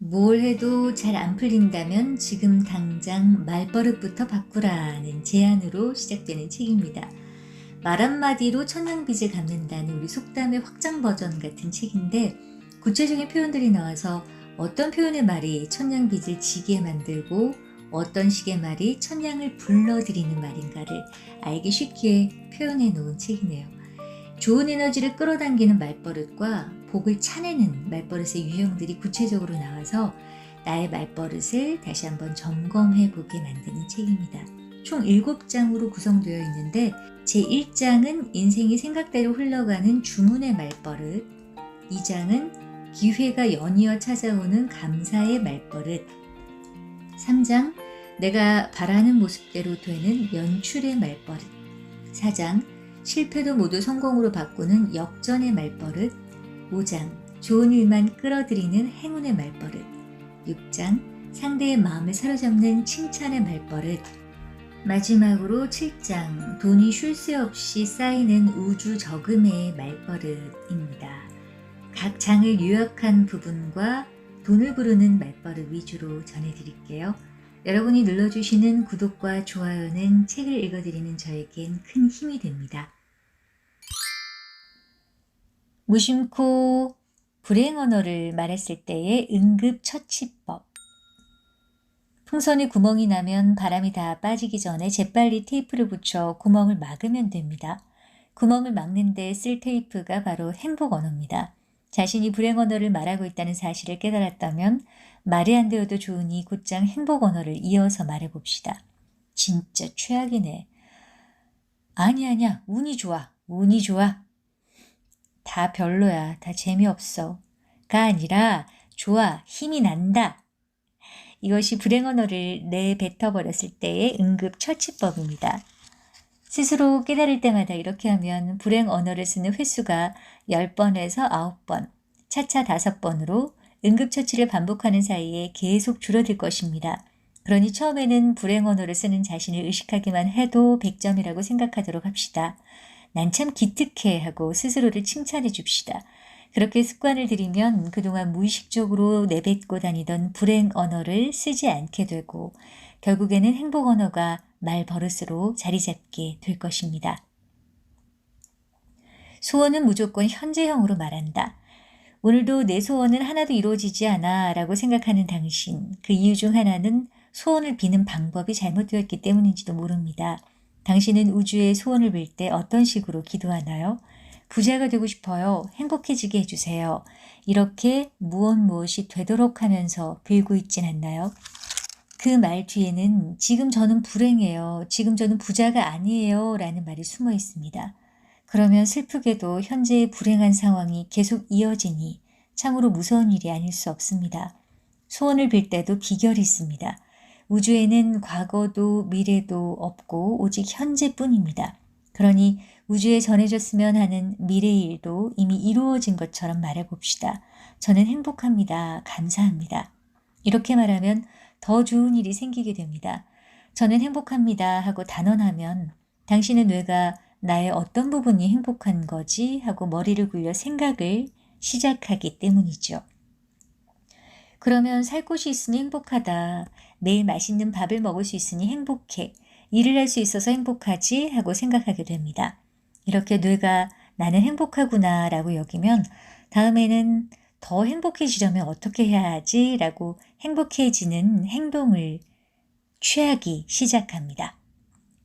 뭘 해도 잘 안 풀린다면 지금 당장 말버릇부터 바꾸라는 제안으로 시작되는 책입니다. 말 한마디로 천냥빚을 갚는다는 우리 속담의 확장 버전 같은 책인데 구체적인 표현들이 나와서 어떤 표현의 말이 천냥빚을 지게 만들고 어떤 식의 말이 천냥을 불러들이는 말인가를 알기 쉽게 표현해 놓은 책이네요. 좋은 에너지를 끌어당기는 말버릇과 복을 차내는 말버릇의 유형들이 구체적으로 나와서 나의 말버릇을 다시 한번 점검해 보게 만드는 책입니다. 총 7장으로 구성되어 있는데 제1장은 인생이 생각대로 흘러가는 주문의 말버릇 2장은 기회가 연이어 찾아오는 감사의 말버릇 3장 내가 바라는 모습대로 되는 연출의 말버릇 4장 실패도 모두 성공으로 바꾸는 역전의 말버릇 5장 좋은 일만 끌어들이는 행운의 말버릇 6장 상대의 마음을 사로잡는 칭찬의 말버릇 마지막으로 7장 돈이 쉴 새 없이 쌓이는 우주 저금의 말버릇입니다. 각 장을 요약한 부분과 돈을 부르는 말버릇 위주로 전해드릴게요. 여러분이 눌러주시는 구독과 좋아요는 책을 읽어드리는 저에겐 큰 힘이 됩니다. 무심코 불행 언어를 말했을 때의 응급 처치법. 풍선에 구멍이 나면 바람이 다 빠지기 전에 재빨리 테이프를 붙여 구멍을 막으면 됩니다. 구멍을 막는데 쓸 테이프가 바로 행복 언어입니다. 자신이 불행 언어를 말하고 있다는 사실을 깨달았다면 말이 안 되어도 좋으니 곧장 행복 언어를 이어서 말해봅시다. 진짜 최악이네. 아니 아니야 운이 좋아 운이 좋아 다 별로야 다 재미없어 가 아니라 좋아 힘이 난다 이것이 불행 언어를 내뱉어버렸을 때의 응급 처치법입니다. 스스로 깨달을 때마다 이렇게 하면 불행 언어를 쓰는 횟수가 10번에서 9번, 차차 5번으로 응급처치를 반복하는 사이에 계속 줄어들 것입니다. 그러니 처음에는 불행 언어를 쓰는 자신을 의식하기만 해도 100점이라고 생각하도록 합시다. 난 참 기특해 하고 스스로를 칭찬해 줍시다. 그렇게 습관을 들이면 그동안 무의식적으로 내뱉고 다니던 불행 언어를 쓰지 않게 되고 결국에는 행복 언어가 말 버릇으로 자리 잡게 될 것입니다. 소원은 무조건 현재형으로 말한다. 오늘도 내 소원은 하나도 이루어지지 않아 라고 생각하는 당신. 그 이유 중 하나는 소원을 비는 방법이 잘못되었기 때문인지도 모릅니다. 당신은 우주에 소원을 빌 때 어떤 식으로 기도하나요? 부자가 되고 싶어요. 행복해지게 해주세요. 이렇게 무엇 무엇이 되도록 하면서 빌고 있진 않나요? 그 말 뒤에는 지금 저는 불행해요. 지금 저는 부자가 아니에요. 라는 말이 숨어 있습니다. 그러면 슬프게도 현재의 불행한 상황이 계속 이어지니 참으로 무서운 일이 아닐 수 없습니다. 소원을 빌 때도 비결이 있습니다. 우주에는 과거도 미래도 없고 오직 현재뿐입니다. 그러니 우주에 전해졌으면 하는 미래의 일도 이미 이루어진 것처럼 말해봅시다. 저는 행복합니다. 감사합니다. 이렇게 말하면 더 좋은 일이 생기게 됩니다. 저는 행복합니다 하고 단언하면 당신의 뇌가 나의 어떤 부분이 행복한 거지 하고 머리를 굴려 생각을 시작하기 때문이죠. 그러면 살 곳이 있으니 행복하다. 매일 맛있는 밥을 먹을 수 있으니 행복해. 일을 할 수 있어서 행복하지 하고 생각하게 됩니다. 이렇게 뇌가 나는 행복하구나 라고 여기면 다음에는 더 행복해지려면 어떻게 해야 하지? 라고 행복해지는 행동을 취하기 시작합니다.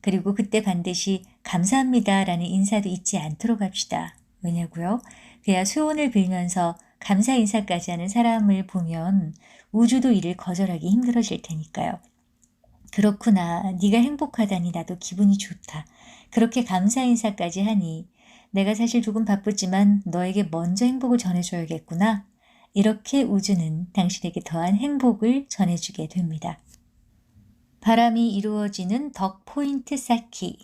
그리고 그때 반드시 감사합니다 라는 인사도 잊지 않도록 합시다. 왜냐고요? 그야 소원을 빌면서 감사 인사까지 하는 사람을 보면 우주도 이를 거절하기 힘들어질 테니까요. 그렇구나. 네가 행복하다니 나도 기분이 좋다. 그렇게 감사 인사까지 하니 내가 사실 조금 바쁘지만 너에게 먼저 행복을 전해줘야겠구나. 이렇게 우주는 당신에게 더한 행복을 전해주게 됩니다. 바람이 이루어지는 덕 포인트 쌓기.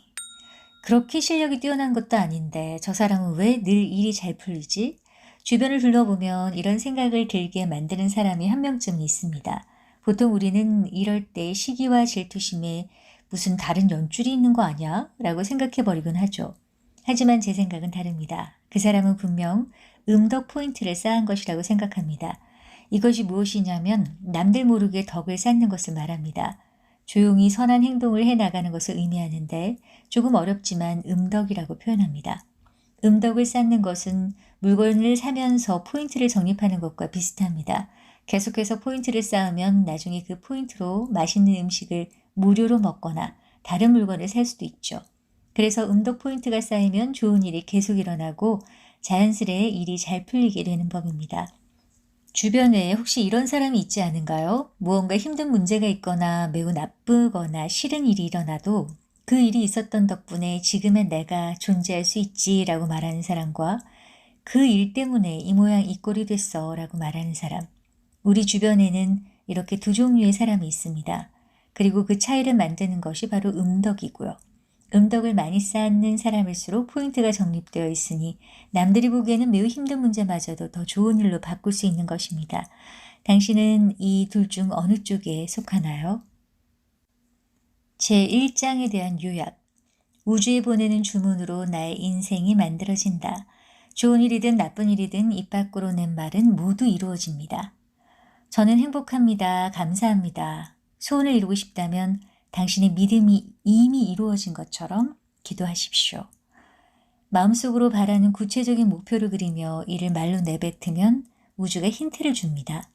그렇게 실력이 뛰어난 것도 아닌데 저 사람은 왜 늘 일이 잘 풀리지? 주변을 둘러보면 이런 생각을 들게 만드는 사람이 한 명쯤 있습니다. 보통 우리는 이럴 때 시기와 질투심에 무슨 다른 연줄이 있는 거 아니야? 라고 생각해버리곤 하죠. 하지만 제 생각은 다릅니다. 그 사람은 분명 음덕 포인트를 쌓은 것이라고 생각합니다. 이것이 무엇이냐면 남들 모르게 덕을 쌓는 것을 말합니다. 조용히 선한 행동을 해 나가는 것을 의미하는데 조금 어렵지만 음덕이라고 표현합니다. 음덕을 쌓는 것은 물건을 사면서 포인트를 적립하는 것과 비슷합니다. 계속해서 포인트를 쌓으면 나중에 그 포인트로 맛있는 음식을 무료로 먹거나 다른 물건을 살 수도 있죠. 그래서 음덕 포인트가 쌓이면 좋은 일이 계속 일어나고 자연스레 일이 잘 풀리게 되는 법입니다. 주변에 혹시 이런 사람이 있지 않은가요? 무언가 힘든 문제가 있거나 매우 나쁘거나 싫은 일이 일어나도 그 일이 있었던 덕분에 지금의 내가 존재할 수 있지라고 말하는 사람과 그 일 때문에 이 모양 이 꼴이 됐어 라고 말하는 사람. 우리 주변에는 이렇게 두 종류의 사람이 있습니다. 그리고 그 차이를 만드는 것이 바로 음덕이고요. 음덕을 많이 쌓는 사람일수록 포인트가 적립되어 있으니 남들이 보기에는 매우 힘든 문제마저도 더 좋은 일로 바꿀 수 있는 것입니다. 당신은 이 둘 중 어느 쪽에 속하나요? 제1장에 대한 요약. 우주에 보내는 주문으로 나의 인생이 만들어진다. 좋은 일이든 나쁜 일이든 입 밖으로 낸 말은 모두 이루어집니다. 저는 행복합니다. 감사합니다. 소원을 이루고 싶다면 당신의 믿음이 이미 이루어진 것처럼 기도하십시오. 마음속으로 바라는 구체적인 목표를 그리며 이를 말로 내뱉으면 우주가 힌트를 줍니다.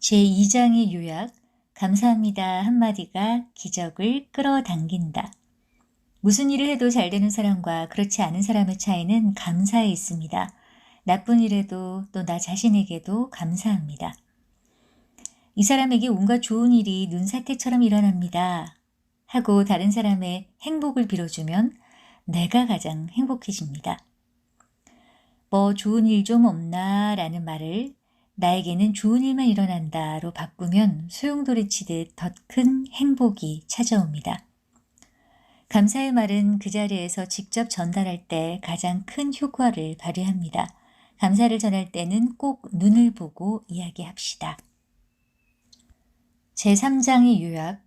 제2장의 요약, 감사합니다 한마디가 기적을 끌어당긴다. 무슨 일을 해도 잘 되는 사람과 그렇지 않은 사람의 차이는 감사에 있습니다. 나쁜 일에도 또 나 자신에게도 감사합니다. 이 사람에게 온갖 좋은 일이 눈사태처럼 일어납니다. 하고 다른 사람의 행복을 빌어주면 내가 가장 행복해집니다. 뭐 좋은 일 좀 없나 라는 말을 나에게는 좋은 일만 일어난다로 바꾸면 소용돌이치듯 더 큰 행복이 찾아옵니다. 감사의 말은 그 자리에서 직접 전달할 때 가장 큰 효과를 발휘합니다. 감사를 전할 때는 꼭 눈을 보고 이야기합시다. 제3장의 요약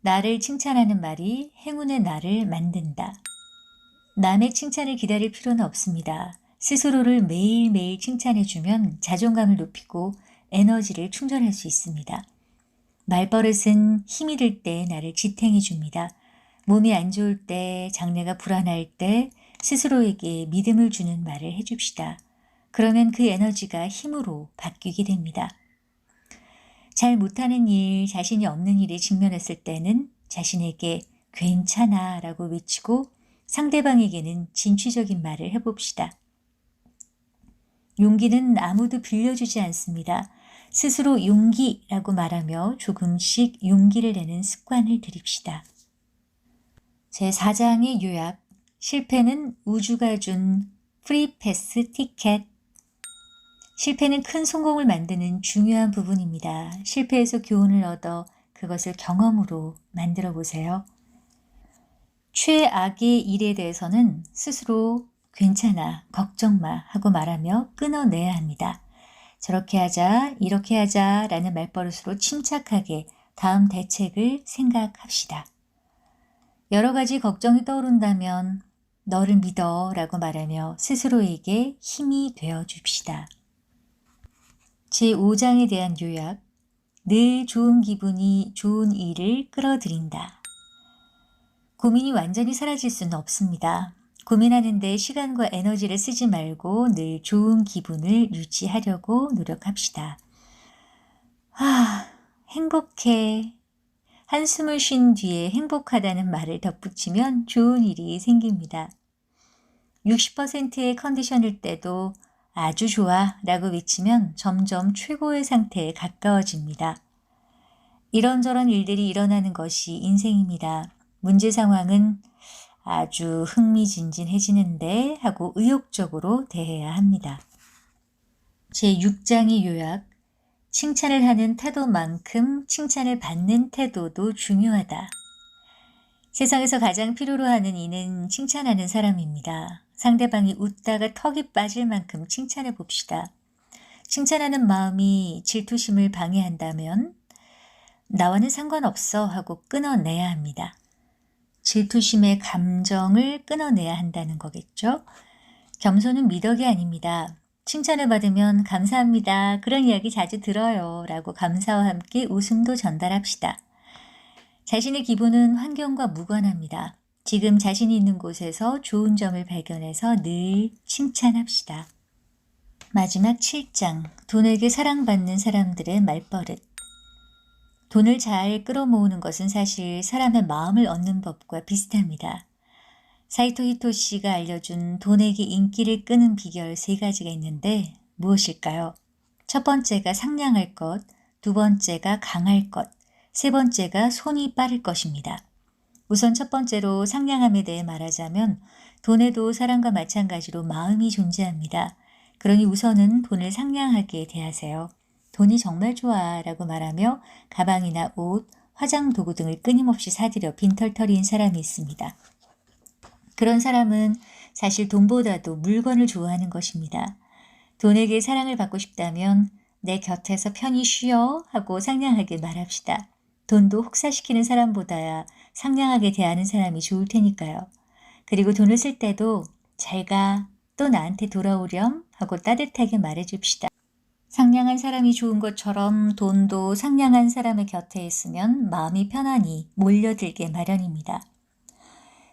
나를 칭찬하는 말이 행운의 나를 만든다. 남의 칭찬을 기다릴 필요는 없습니다. 스스로를 매일매일 칭찬해주면 자존감을 높이고 에너지를 충전할 수 있습니다. 말버릇은 힘이 들 때 나를 지탱해줍니다. 몸이 안 좋을 때, 장래가 불안할 때 스스로에게 믿음을 주는 말을 해줍시다. 그러면 그 에너지가 힘으로 바뀌게 됩니다. 잘 못하는 일, 자신이 없는 일에 직면했을 때는 자신에게 괜찮아 라고 외치고 상대방에게는 진취적인 말을 해봅시다. 용기는 아무도 빌려주지 않습니다. 스스로 용기라고 말하며 조금씩 용기를 내는 습관을 들입시다. 제4장의 요약 실패는 우주가 준 프리패스 티켓 실패는 큰 성공을 만드는 중요한 부분입니다. 실패에서 교훈을 얻어 그것을 경험으로 만들어 보세요. 최악의 일에 대해서는 스스로 괜찮아, 걱정 마 하고 말하며 끊어내야 합니다. 저렇게 하자, 이렇게 하자 라는 말버릇으로 침착하게 다음 대책을 생각합시다. 여러 가지 걱정이 떠오른다면 너를 믿어 라고 말하며 스스로에게 힘이 되어 줍시다. 제5장에 대한 요약. 늘 좋은 기분이 좋은 일을 끌어들인다. 고민이 완전히 사라질 수는 없습니다. 고민하는데 시간과 에너지를 쓰지 말고 늘 좋은 기분을 유지하려고 노력합시다. 아, 행복해. 한숨을 쉰 뒤에 행복하다는 말을 덧붙이면 좋은 일이 생깁니다. 60%의 컨디션일 때도 아주 좋아 라고 외치면 점점 최고의 상태에 가까워집니다. 이런저런 일들이 일어나는 것이 인생입니다. 문제 상황은 아주 흥미진진해지는데 하고 의욕적으로 대해야 합니다. 제6장의 요약 칭찬을 하는 태도만큼 칭찬을 받는 태도도 중요하다. 세상에서 가장 필요로 하는 이는 칭찬하는 사람입니다. 상대방이 웃다가 턱이 빠질 만큼 칭찬해 봅시다. 칭찬하는 마음이 질투심을 방해한다면 나와는 상관없어 하고 끊어내야 합니다. 질투심의 감정을 끊어내야 한다는 거겠죠. 겸손은 미덕이 아닙니다. 칭찬을 받으면 감사합니다. 그런 이야기 자주 들어요. 라고 감사와 함께 웃음도 전달합시다. 자신의 기분은 환경과 무관합니다. 지금 자신이 있는 곳에서 좋은 점을 발견해서 늘 칭찬합시다. 마지막 7장. 돈에게 사랑받는 사람들의 말버릇. 돈을 잘 끌어모으는 것은 사실 사람의 마음을 얻는 법과 비슷합니다. 사이토 히토시가 알려준 돈에게 인기를 끄는 비결 세 가지가 있는데 무엇일까요? 첫 번째가 상냥할 것, 두 번째가 강할 것, 세 번째가 손이 빠를 것입니다. 우선 첫 번째로 상냥함에 대해 말하자면 돈에도 사람과 마찬가지로 마음이 존재합니다. 그러니 우선은 돈을 상냥하게 대하세요. 돈이 정말 좋아 라고 말하며 가방이나 옷, 화장 도구 등을 끊임없이 사들여 빈털터리인 사람이 있습니다. 그런 사람은 사실 돈보다도 물건을 좋아하는 것입니다. 돈에게 사랑을 받고 싶다면 내 곁에서 편히 쉬어 하고 상냥하게 말합시다. 돈도 혹사시키는 사람보다야 상냥하게 대하는 사람이 좋을 테니까요. 그리고 돈을 쓸 때도 잘 가, 또 나한테 돌아오렴 하고 따뜻하게 말해줍시다. 상냥한 사람이 좋은 것처럼 돈도 상냥한 사람의 곁에 있으면 마음이 편안히 몰려들게 마련입니다.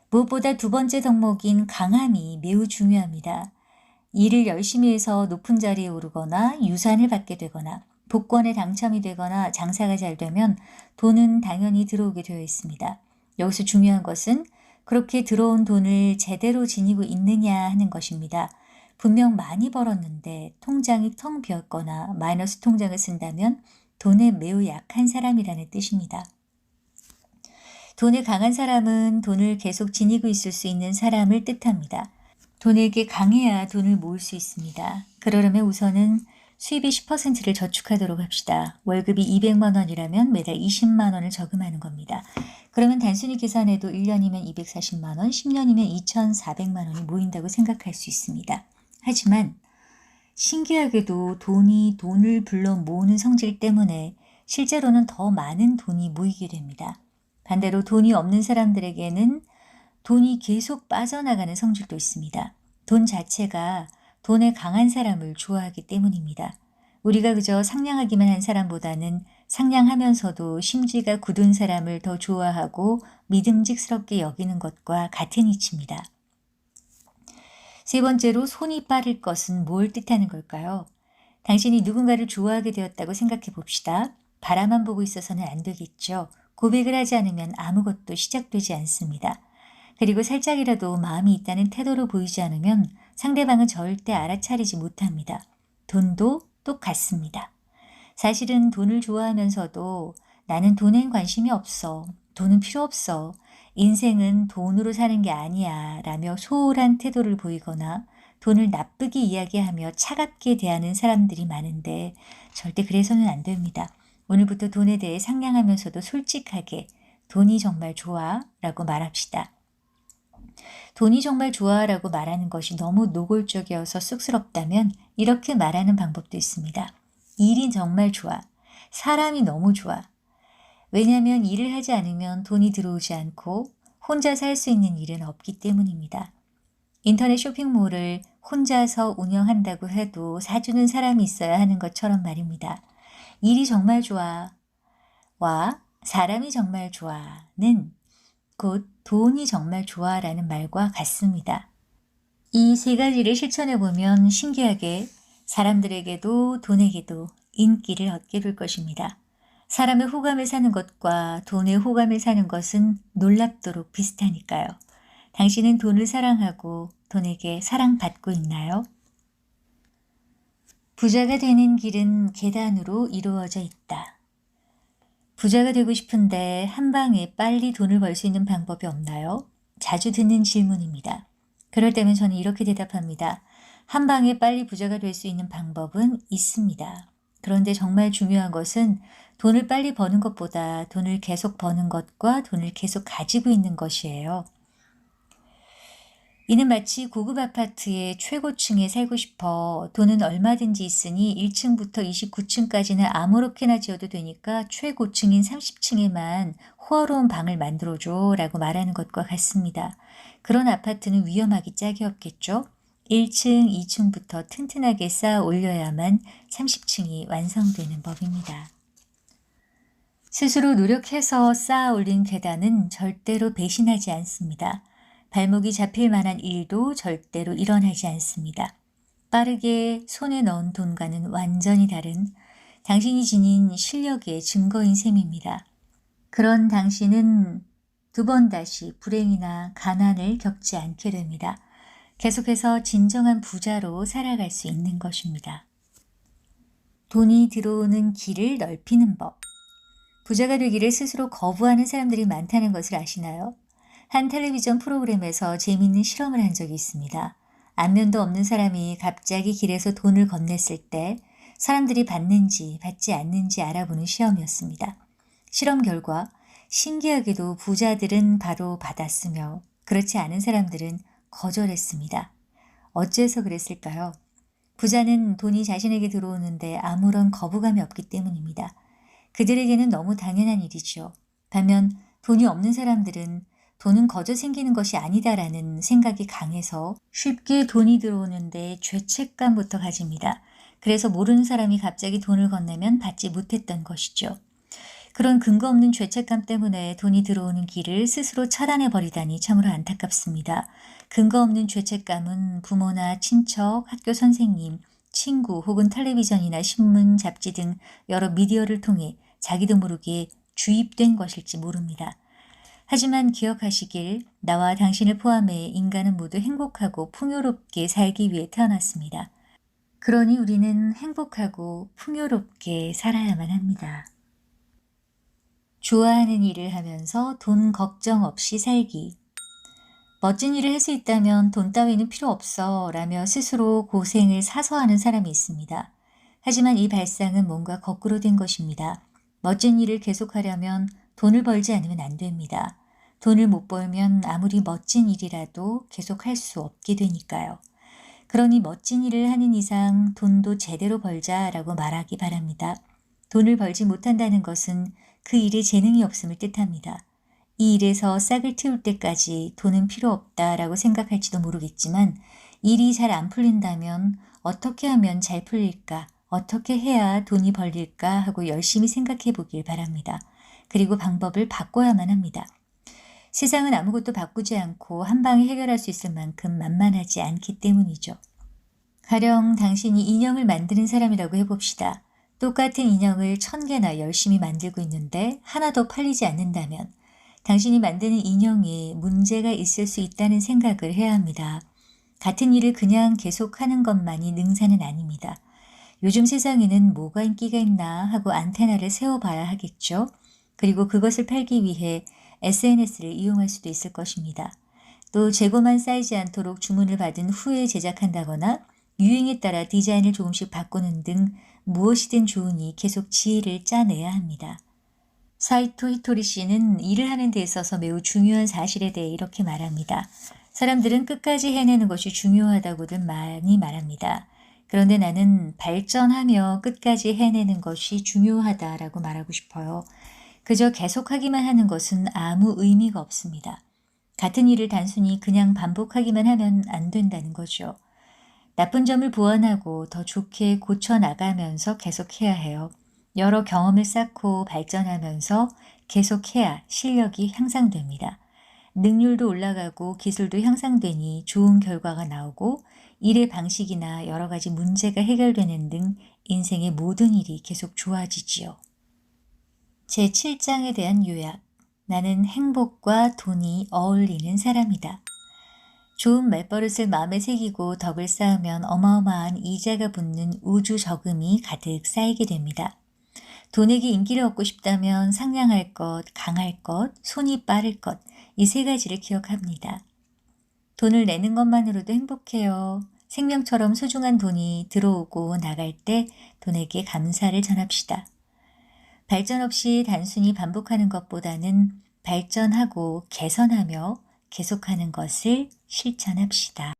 무엇보다 두 번째 덕목인 강함이 매우 중요합니다. 일을 열심히 해서 높은 자리에 오르거나 유산을 받게 되거나 복권에 당첨이 되거나 장사가 잘 되면 돈은 당연히 들어오게 되어 있습니다. 여기서 중요한 것은 그렇게 들어온 돈을 제대로 지니고 있느냐 하는 것입니다. 분명 많이 벌었는데 통장이 텅 비었거나 마이너스 통장을 쓴다면 돈에 매우 약한 사람이라는 뜻입니다. 돈에 강한 사람은 돈을 계속 지니고 있을 수 있는 사람을 뜻합니다. 돈에게 강해야 돈을 모을 수 있습니다. 그러려면 우선은 수입의 10%를 저축하도록 합시다. 월급이 200만 원이라면 매달 20만 원을 저금하는 겁니다. 그러면 단순히 계산해도 1년이면 240만 원, 10년이면 2,400만 원이 모인다고 생각할 수 있습니다. 하지만 신기하게도 돈이 돈을 불러 모으는 성질 때문에 실제로는 더 많은 돈이 모이게 됩니다. 반대로 돈이 없는 사람들에게는 돈이 계속 빠져나가는 성질도 있습니다. 돈 자체가 돈에 강한 사람을 좋아하기 때문입니다. 우리가 그저 상냥하기만 한 사람보다는 상냥하면서도 심지가 굳은 사람을 더 좋아하고 믿음직스럽게 여기는 것과 같은 이치입니다. 세 번째로 손이 빠를 것은 뭘 뜻하는 걸까요? 당신이 누군가를 좋아하게 되었다고 생각해 봅시다. 바라만 보고 있어서는 안 되겠죠. 고백을 하지 않으면 아무것도 시작되지 않습니다. 그리고 살짝이라도 마음이 있다는 태도로 보이지 않으면 상대방은 절대 알아차리지 못합니다. 돈도 똑같습니다. 사실은 돈을 좋아하면서도 나는 돈엔 관심이 없어. 돈은 필요 없어. 인생은 돈으로 사는 게 아니야. 라며 소홀한 태도를 보이거나 돈을 나쁘게 이야기하며 차갑게 대하는 사람들이 많은데 절대 그래서는 안 됩니다. 오늘부터 돈에 대해 상냥하면서도 솔직하게 돈이 정말 좋아 라고 말합시다. 돈이 정말 좋아 라고 말하는 것이 너무 노골적이어서 쑥스럽다면 이렇게 말하는 방법도 있습니다. 일이 정말 좋아. 사람이 너무 좋아. 왜냐하면 일을 하지 않으면 돈이 들어오지 않고 혼자 살 수 있는 일은 없기 때문입니다. 인터넷 쇼핑몰을 혼자서 운영한다고 해도 사주는 사람이 있어야 하는 것처럼 말입니다. 일이 정말 좋아. 와, 사람이 정말 좋아는 곧 돈이 정말 좋아라는 말과 같습니다. 이 세 가지를 실천해 보면 신기하게 사람들에게도 돈에게도 인기를 얻게 될 것입니다. 사람의 호감을 사는 것과 돈의 호감을 사는 것은 놀랍도록 비슷하니까요. 당신은 돈을 사랑하고 돈에게 사랑받고 있나요? 부자가 되는 길은 계단으로 이루어져 있다. 부자가 되고 싶은데 한 방에 빨리 돈을 벌 수 있는 방법이 없나요? 자주 듣는 질문입니다. 그럴 때면 저는 이렇게 대답합니다. 한 방에 빨리 부자가 될 수 있는 방법은 있습니다. 그런데 정말 중요한 것은 돈을 빨리 버는 것보다 돈을 계속 버는 것과 돈을 계속 가지고 있는 것이에요. 이는 마치 고급 아파트의 최고층에 살고 싶어 돈은 얼마든지 있으니 1층부터 29층까지는 아무렇게나 지어도 되니까 최고층인 30층에만 호화로운 방을 만들어줘 라고 말하는 것과 같습니다. 그런 아파트는 위험하기 짝이 없겠죠. 1층, 2층부터 튼튼하게 쌓아 올려야만 30층이 완성되는 법입니다. 스스로 노력해서 쌓아 올린 계단은 절대로 배신하지 않습니다. 발목이 잡힐 만한 일도 절대로 일어나지 않습니다. 빠르게 손에 넣은 돈과는 완전히 다른 당신이 지닌 실력의 증거인 셈입니다. 그런 당신은 두 번 다시 불행이나 가난을 겪지 않게 됩니다. 계속해서 진정한 부자로 살아갈 수 있는 것입니다. 돈이 들어오는 길을 넓히는 법. 부자가 되기를 스스로 거부하는 사람들이 많다는 것을 아시나요? 한 텔레비전 프로그램에서 재미있는 실험을 한 적이 있습니다. 안면도 없는 사람이 갑자기 길에서 돈을 건넸을 때 사람들이 받는지 받지 않는지 알아보는 시험이었습니다. 실험 결과 신기하게도 부자들은 바로 받았으며 그렇지 않은 사람들은 거절했습니다. 어째서 그랬을까요? 부자는 돈이 자신에게 들어오는데 아무런 거부감이 없기 때문입니다. 그들에게는 너무 당연한 일이죠. 반면 돈이 없는 사람들은 돈은 거저 생기는 것이 아니다라는 생각이 강해서 쉽게 돈이 들어오는데 죄책감부터 가집니다. 그래서 모르는 사람이 갑자기 돈을 건네면 받지 못했던 것이죠. 그런 근거 없는 죄책감 때문에 돈이 들어오는 길을 스스로 차단해 버리다니 참으로 안타깝습니다. 근거 없는 죄책감은 부모나 친척, 학교 선생님, 친구 혹은 텔레비전이나 신문, 잡지 등 여러 미디어를 통해 자기도 모르게 주입된 것일지 모릅니다. 하지만 기억하시길 나와 당신을 포함해 인간은 모두 행복하고 풍요롭게 살기 위해 태어났습니다. 그러니 우리는 행복하고 풍요롭게 살아야만 합니다. 좋아하는 일을 하면서 돈 걱정 없이 살기. 멋진 일을 할 수 있다면 돈 따위는 필요 없어 라며 스스로 고생을 사서 하는 사람이 있습니다. 하지만 이 발상은 뭔가 거꾸로 된 것입니다. 멋진 일을 계속하려면 돈을 벌지 않으면 안 됩니다. 돈을 못 벌면 아무리 멋진 일이라도 계속 할 수 없게 되니까요. 그러니 멋진 일을 하는 이상 돈도 제대로 벌자라고 말하기 바랍니다. 돈을 벌지 못한다는 것은 그 일에 재능이 없음을 뜻합니다. 이 일에서 싹을 틔울 때까지 돈은 필요 없다라고 생각할지도 모르겠지만 일이 잘 안 풀린다면 어떻게 하면 잘 풀릴까, 어떻게 해야 돈이 벌릴까 하고 열심히 생각해 보길 바랍니다. 그리고 방법을 바꿔야만 합니다. 세상은 아무것도 바꾸지 않고 한 방에 해결할 수 있을 만큼 만만하지 않기 때문이죠. 가령 당신이 인형을 만드는 사람이라고 해봅시다. 똑같은 인형을 천 개나 열심히 만들고 있는데 하나도 팔리지 않는다면 당신이 만드는 인형에 문제가 있을 수 있다는 생각을 해야 합니다. 같은 일을 그냥 계속하는 것만이 능사는 아닙니다. 요즘 세상에는 뭐가 인기가 있나 하고 안테나를 세워봐야 하겠죠. 그리고 그것을 팔기 위해 SNS를 이용할 수도 있을 것입니다. 또 재고만 쌓이지 않도록 주문을 받은 후에 제작한다거나 유행에 따라 디자인을 조금씩 바꾸는 등 무엇이든 좋으니 계속 지혜를 짜내야 합니다. 사이토 히토리 씨는 일을 하는 데 있어서 매우 중요한 사실에 대해 이렇게 말합니다. 사람들은 끝까지 해내는 것이 중요하다고들 많이 말합니다. 그런데 나는 발전하며 끝까지 해내는 것이 중요하다라고 말하고 싶어요. 그저 계속하기만 하는 것은 아무 의미가 없습니다. 같은 일을 단순히 그냥 반복하기만 하면 안 된다는 거죠. 나쁜 점을 보완하고 더 좋게 고쳐 나가면서 계속해야 해요. 여러 경험을 쌓고 발전하면서 계속해야 실력이 향상됩니다. 능률도 올라가고 기술도 향상되니 좋은 결과가 나오고 일의 방식이나 여러 가지 문제가 해결되는 등 인생의 모든 일이 계속 좋아지지요. 제7장에 대한 요약. 나는 행복과 돈이 어울리는 사람이다. 좋은 말버릇을 마음에 새기고 덕을 쌓으면 어마어마한 이자가 붙는 우주 저금이 가득 쌓이게 됩니다. 돈에게 인기를 얻고 싶다면 상냥할 것, 강할 것, 손이 빠를 것, 이 세 가지를 기억합니다. 돈을 내는 것만으로도 행복해요. 생명처럼 소중한 돈이 들어오고 나갈 때 돈에게 감사를 전합시다. 발전 없이 단순히 반복하는 것보다는 발전하고 개선하며 계속하는 것을 실천합시다.